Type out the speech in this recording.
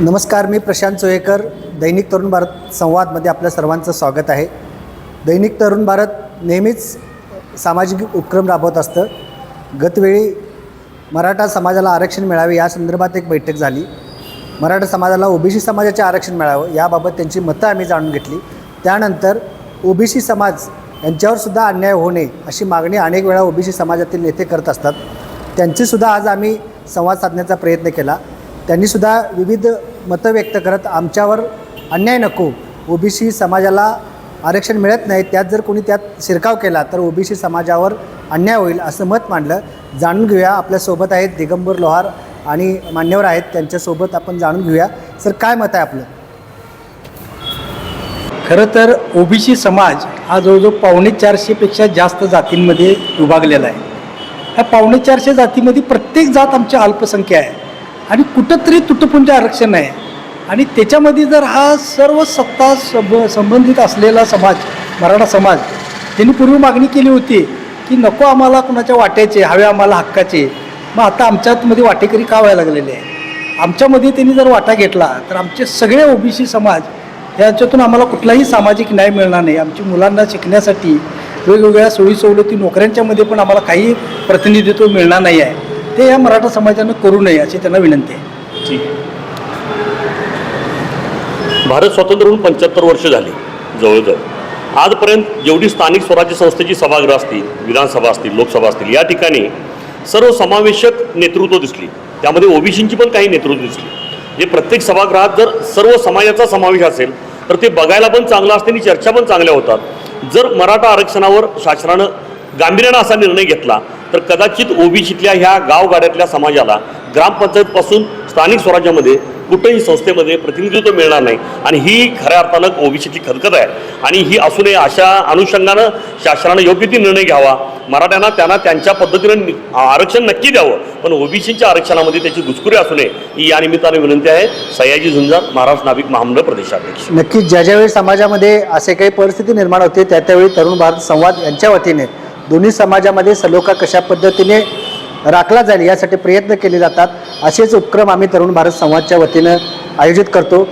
नमस्कार मी प्रशांत चोयेकर दैनिक तरुण भारत संवादमध्ये आपल्या सर्वांचं स्वागत आहे. दैनिक तरुण भारत नेहमीच सामाजिक उपक्रम राबवत असतं. गतवेळी मराठा समाजाला आरक्षण मिळावे या संदर्भात एक बैठक झाली. मराठा समाजाला ओबीसी समाजाचे आरक्षण मिळावं याबाबत त्यांची मतं आम्ही जाणून घेतली. त्यानंतर ओबीसी समाज यांच्यावर सुद्धा अन्याय होणे अशी मागणी अनेक वेळा ओबीसी समाजातील नेते करत असतात. त्यांचीसुद्धा आज आम्ही संवाद साधण्याचा प्रयत्न केला. त्यांनीसुद्धा विविध मतं व्यक्त करत आमच्यावर अन्याय नको. ओबीसी समाजाला आरक्षण मिळत नाही त्यात जर कोणी त्यात शिरकाव केला तर ओबीसी समाजावर अन्याय होईल असं मत मांडलं. जाणून घेऊया आपल्यासोबत आहेत दिगंबर लोहार आणि मान्यवर आहेत त्यांच्यासोबत आपण जाणून घेऊया. सर काय मत आहे आपलं? खरं तर ओबीसी समाज हा जवळजवळ पावणे चारशेपेक्षा जास्त जातींमध्ये विभागलेला आहे. ह्या पावणे चारशे जातीमध्ये प्रत्येक जात आमची अल्पसंख्या आहे. आणि कुठंतरी तुटपुंज आरक्षण आहे. आणि त्याच्यामध्ये जर हा सर्व सत्ता सब संबंधित असलेला समाज मराठा समाज त्यांनी पूर्वी मागणी केली होती की नको आम्हाला कुणाच्या वाट्याचे हवे आम्हाला हक्काचे. मग आता आमच्यामध्ये वाटेकरी का व्हायला लागलेले आहे? आमच्यामध्ये त्यांनी जर वाटा घेतला तर आमचे सगळे ओबीसी समाज याच्यातून आम्हाला कुठलाही सामाजिक न्याय मिळणार नाही. आमची मुलांना शिकण्यासाठी वेगवेगळ्या सोयी सवलती नोकऱ्यांच्यामध्ये पण आम्हाला काही प्रतिनिधित्व मिळणार नाही आहे. ते या मराठा समाजानं करू नये अशी त्यांना विनंती आहे. ठीक आहे. भारत स्वतंत्र होऊन पंच्याहत्तर वर्ष झाली जवळजवळ. आजपर्यंत जेवढी स्थानिक स्वराज्य संस्थेची सभागृह असतील विधानसभा असतील लोकसभा असतील या ठिकाणी सर्व समावेशक नेतृत्व दिसली. त्यामध्ये ओबीसींची पण काही नेतृत्व दिसली. जे प्रत्येक सभागृहात जर सर्व समाजाचा समावेश असेल तर ते बघायला पण चांगलं असते आणि चर्चा पण चांगल्या होतात. जर मराठा आरक्षणावर शासनानं गांभीर्यानं असा निर्णय घेतला तर कदाचित ओबीसीतल्या ह्या गावगाड्यातल्या समाजाला ग्रामपंचायतपासून स्थानिक स्वराज्यामध्ये कुठेही संस्थेमध्ये प्रतिनिधित्व मिळणार नाही. आणि ही खऱ्या अर्थानं ओबीसीची खदखद आहे. आणि ही असू नये अशा अनुषंगानं शासनानं योग्य ती निर्णय घ्यावा. मराठ्यांना त्यांना त्यांच्या पद्धतीनं आरक्षण नक्की द्यावं. पण ओबीसीच्या आरक्षणामध्ये त्याची घुसखोरी असू नये ही या निमित्तानं विनंती आहे. सयाजी झुंजार महाराष्ट्र नाविक महामंडळ प्रदेशाध्यक्ष. नक्कीच ज्या ज्यावेळी समाजामध्ये असे काही परिस्थिती निर्माण होते त्या त्यावेळी तरुण भारत संवाद यांच्या वतीने दोन्ही समाजामध्ये सलोखा कशा पद्धतीने राखला जाईल यासाठी प्रयत्न केले जातात असेच उपक्रम आम्ही तरुण भारत संवादच्या वतीनं आयोजित करतो.